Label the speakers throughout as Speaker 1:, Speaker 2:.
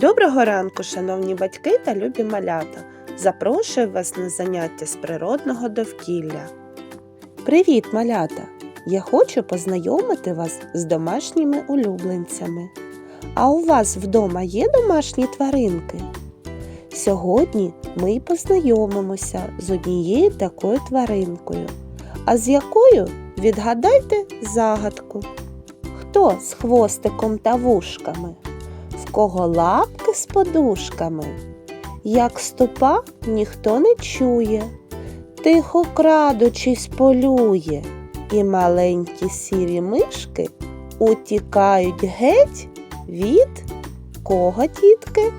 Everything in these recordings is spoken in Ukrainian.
Speaker 1: Доброго ранку, шановні батьки та любі малята! Запрошую вас на заняття з природного довкілля. Привіт, малята! Я хочу познайомити вас з домашніми улюбленцями. А у вас вдома є домашні тваринки? Сьогодні ми познайомимося з однією такою тваринкою. А з якою відгадайте загадку. Хто з хвостиком та вушками? Кого лапки з подушками. Як ступа ніхто не чує, тихо крадучись полює, і маленькі сірі мишки утікають геть від кого, тітки?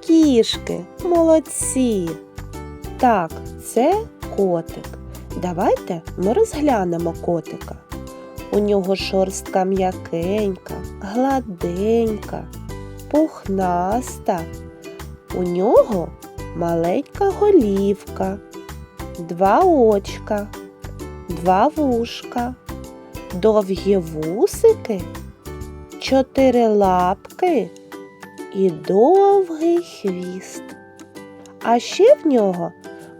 Speaker 1: Кішки, молодці. Так, це котик. Давайте ми розглянемо котика. У нього шорстка м'якенька, гладенька, пухнаста. У нього маленька голівка, два очка, два вушка, довгі вусики, чотири лапки і довгий хвіст. А ще в нього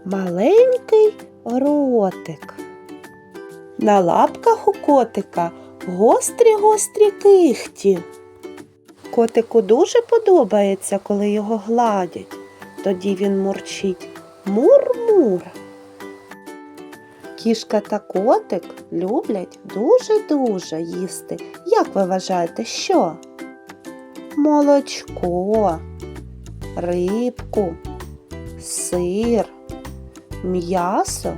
Speaker 1: маленький ротик. На лапках у котика гострі-гострі кихті. Котику дуже подобається, коли його гладять. Тоді він мурчить мур-мур. Кішка та котик люблять дуже-дуже їсти. Як ви вважаєте, що? Молочко, рибку, сир, м'ясо,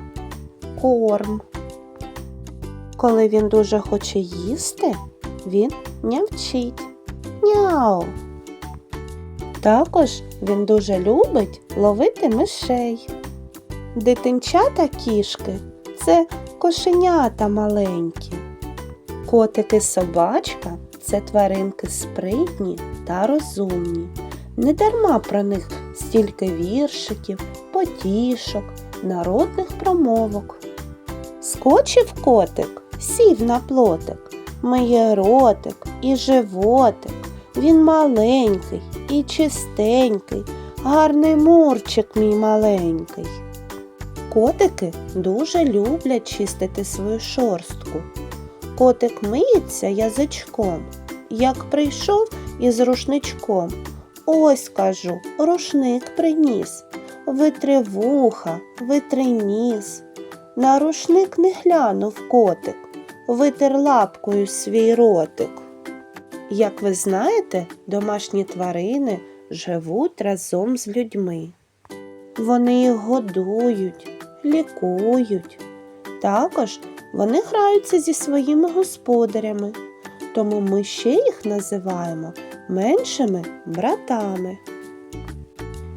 Speaker 1: корм. Коли він дуже хоче їсти, він нявчить. Няу. Також він дуже любить ловити мишей. Дитинчата кішки це кошенята маленькі. Котики собачка це тваринки спритні та розумні. Недарма про них стільки віршиків, потішок, народних промовок. Скочив котик, сів на плотик, миє ротик і животик. Він маленький і чистенький, гарний мурчик мій маленький. Котики дуже люблять чистити свою шорстку. Котик миється язичком, як прийшов із рушничком. Ось кажу, рушник приніс. Витри вуха, витри ніс. На рушник не глянув котик, витер лапкою свій ротик. Як ви знаєте, домашні тварини живуть разом з людьми. Вони їх годують, лікують. Також вони граються зі своїми господарями, тому ми ще їх називаємо меншими братами.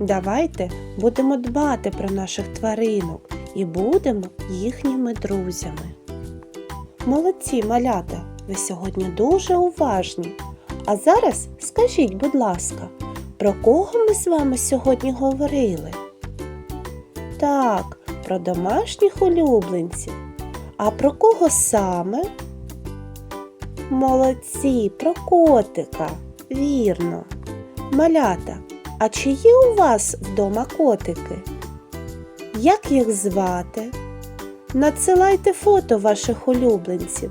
Speaker 1: Давайте будемо дбати про наших тваринок і будемо їхніми друзями. Молодці малята, ви сьогодні дуже уважні. А зараз скажіть, будь ласка, про кого ми з вами сьогодні говорили? Так, про домашніх улюбленців. А про кого саме? Молодці, про котика. Вірно. Малята, а чи є у вас вдома котики? Як їх звати? Надсилайте фото ваших улюбленців.